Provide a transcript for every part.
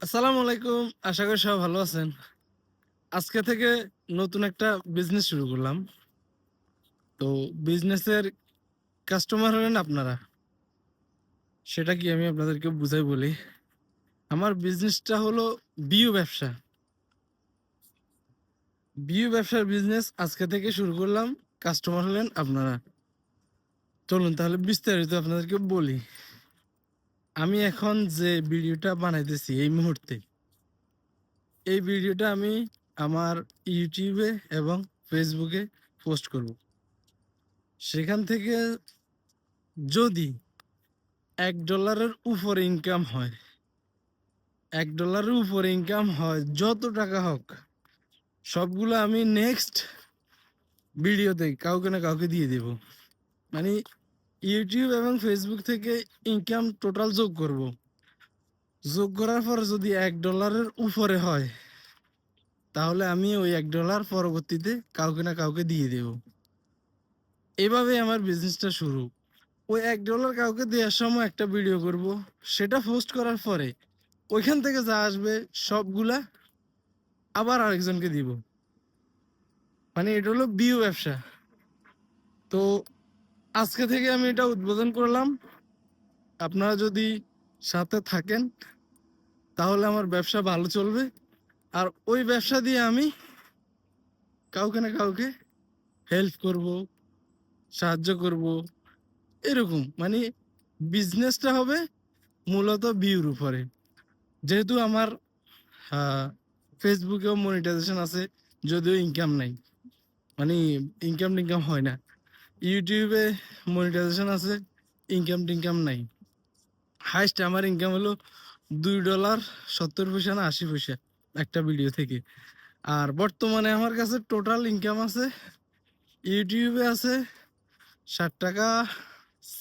আসসালামু আলাইকুম। আশা করি ভালো আছেন। আজকে থেকে নতুন একটা বিজনেস শুরু করলাম। তো বিজনেসের কাস্টমার হলেন আপনারা। সেটা কি আমি আপনাদেরকে বুঝাই বলি? আমার বিজনেসটা হলো বিউ ব্যবসা। বিউ ব্যবসার বিজনেস আজকে থেকে শুরু করলাম। কাস্টমার হলেন আপনারা। চলুন তাহলে বিস্তারিত আপনাদেরকে বলি। আমি এখন যে ভিডিওটা বানাইতেছি এই মুহূর্তে, এই ভিডিওটা আমি আমার ইউটিউবে এবং ফেসবুকে পোস্ট করব। সেখান থেকে যদি এক ডলারের উপরে ইনকাম হয়, এক ডলারের উপরে ইনকাম হয়, যত টাকা হোক, সবগুলো আমি নেক্সট ভিডিওতে কাউকে না কাউকে দিয়ে দেব। মানে ইউটিউব এবং ফেসবুক থেকে ইনকাম টোটাল যোগ করব। যোগ করার পর যদি এক ডলারের উপরে হয়, তাহলে আমি ওই এক ডলার পরবর্তীতে কাউকে না কাউকে দিয়ে দেব। এভাবে আমার বিজনেসটা শুরু। ওই এক ডলার কাউকে দেওয়ার সময় একটা ভিডিও করব। সেটা পোস্ট করার পরে ওইখান থেকে যা আসবে সবগুলা আবার আরেকজনকে দিব। মানে এটা হলো বিউ ব্যবসা। তো আজকে থেকে আমি এটা উদ্বোধন করলাম। আপনারা যদি সাথে থাকেন, তাহলে আমার ব্যবসা ভালো চলবে। আর ওই ব্যবসা দিয়ে আমি কাউকে না কাউকে হেল্প করব, সাহায্য করব, এরকম। মানে বিজনেসটা হবে মূলত ভিউর উপরে। যেহেতু আমার ফেসবুকেও মনিটাইজেশন আছে, যদিও ইনকাম নাই। মানে ইনকাম টিনকাম হয় না। ইউটিউবে মনিটাইজেশন আছে ইনকাম টিনকাম নাই। হাইস্ট আমার ইনকাম হলো দুই ডলার সত্তর পয়সা না আশি পয়সা একটা ভিডিও থেকে। আর বর্তমানে আমার কাছে টোটাল ইনকাম আছে, ইউটিউবে আছে ষাট টাকা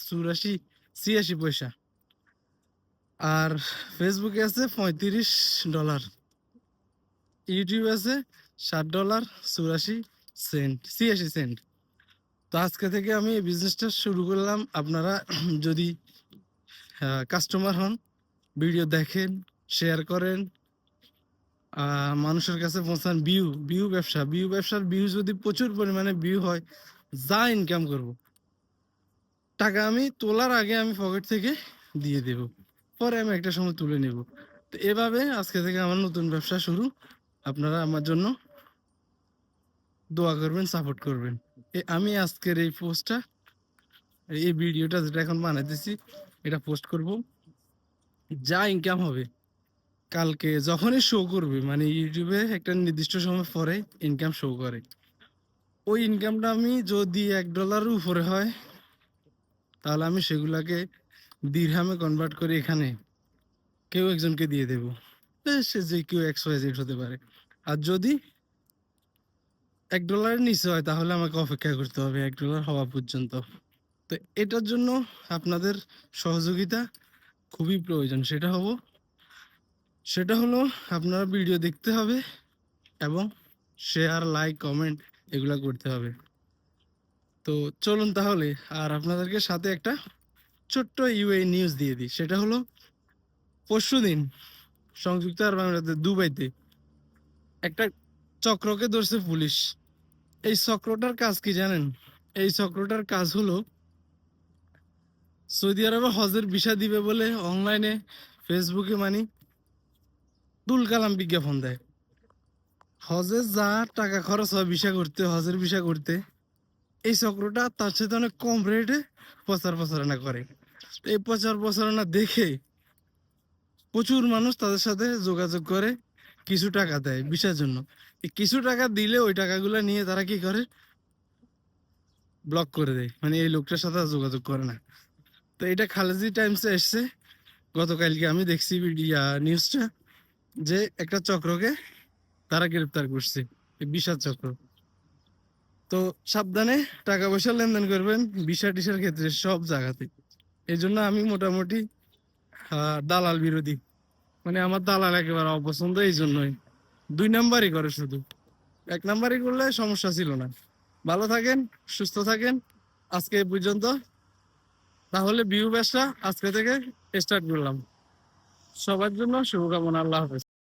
চুরাশি, ছিয়াশি পয়সা। আর ফেসবুকে আছে পঁয়ত্রিশ ডলার ইউটিউবে আছে ষাট ডলার চুরাশি সেন্ট ছিয়াশি সেন্ট তো আজকে থেকে আমি এই বিজনেসটা শুরু করলাম। আপনারা যদি কাস্টমার হন ভিডিও দেখেন শেয়ার করেন মানুষের কাছে পৌঁছান ভিউ ভিউ ব্যবসা। ভিউ ব্যবসার ভিউ যদি প্রচুর পরিমাণে ভিউ হয়, যা ইনকাম করব। টাকা আমি তোলার আগে আমি পকেট থেকে দিয়ে দেব। পরে আমি একটা সময় তুলে নেব। তো এভাবে আজকে থেকে আমার নতুন ব্যবসা শুরু। আপনারা আমার জন্য দোয়া করবেন সাপোর্ট করবেন। আমি আজকের এই পোস্টটা এই ভিডিওটা যেটা এখন বানাইতেছি, এটা পোস্ট করব। যা ইনকাম হবে, কালকে যখনই শো করবে মানে ইউটিউবে একটা নির্দিষ্ট সময় পরে ইনকাম শো করে। ওই ইনকামটা আমি যদি এক ডলারের উপরে হয়, তাহলে আমি সেগুলাকে দিরহামে কনভার্ট করে এখানে কেউ একজনকে দিয়ে দেবো। সে যে কেউ এক্স ওয়াই হতে পারে। আর যদি এক ডলারের নিচে হয়, তাহলে আমাকে অপেক্ষা করতে হবে এক ডলার হওয়া পর্যন্ত। তো এটার জন্য আপনাদের সহযোগিতা খুবই প্রয়োজন। সেটা হব সেটা হলো আপনারা ভিডিও দেখতে হবে এবং শেয়ার লাইক কমেন্ট এগুলা করতে হবে। তো চলুন তাহলে, আর আপনাদেরকে সাথে একটা ছোট্ট ইউএ নিউজ দিয়ে দিই। সেটা হলো, পরশুদিন সংযুক্ত আরব আমিরাতে দুবাইতে একটা চক্রকে ধরছে পুলিশ। এই চক্রটার কাজ কি জানেন? এই চক্রটার কাজ হলো, সৌদি আরবে হজের ভিসা দিবে বলে অনলাইনে, ফেসবুকে মানি দুল কালাম বিজ্ঞাপন দেয়। হজে যা টাকা খরচ হয় ভিসা করতে, হজের ভিসা করতে, এই চক্রটা তার সাথে অনেক কম রেটে প্রচার প্রচারণা করে। এই প্রচার প্রচারণা দেখে প্রচুর মানুষ তাদের সাথে যোগাযোগ করে। কিছু টাকা দেয় ভিসার জন্য। কিছু টাকা দিলে ওই টাকাগুলো নিয়ে তারা কি করে? ব্লক করে দেয়। মানে এই লোকটার সাথে যোগাযোগ করে না। তো এটা খালেজি টাইমসে এসছে। গতকালকে আমি দেখছি ভিডিও নিউজটা যে একটা চক্রকে তারা গ্রেপ্তার করছে। বিশাল চক্র। তো সাবধানে টাকা পয়সা লেনদেন করবেন বিশা টিসার ক্ষেত্রে সব জায়গাতে। এই জন্য আমি মোটামুটি দালাল বিরোধী। মানে আমার দালাল একেবারে অপছন্দ এই জন্যই দুই নাম্বারই করে শুধু। এক নাম্বারই করলে সমস্যা ছিল না। ভালো থাকেন, সুস্থ থাকেন। আজকে এই পর্যন্ত। তাহলে বিউ ব্যবসা আজকে থেকে স্টার্ট করলাম। সবার জন্য শুভকামনা, আল্লাহ হাফেজ।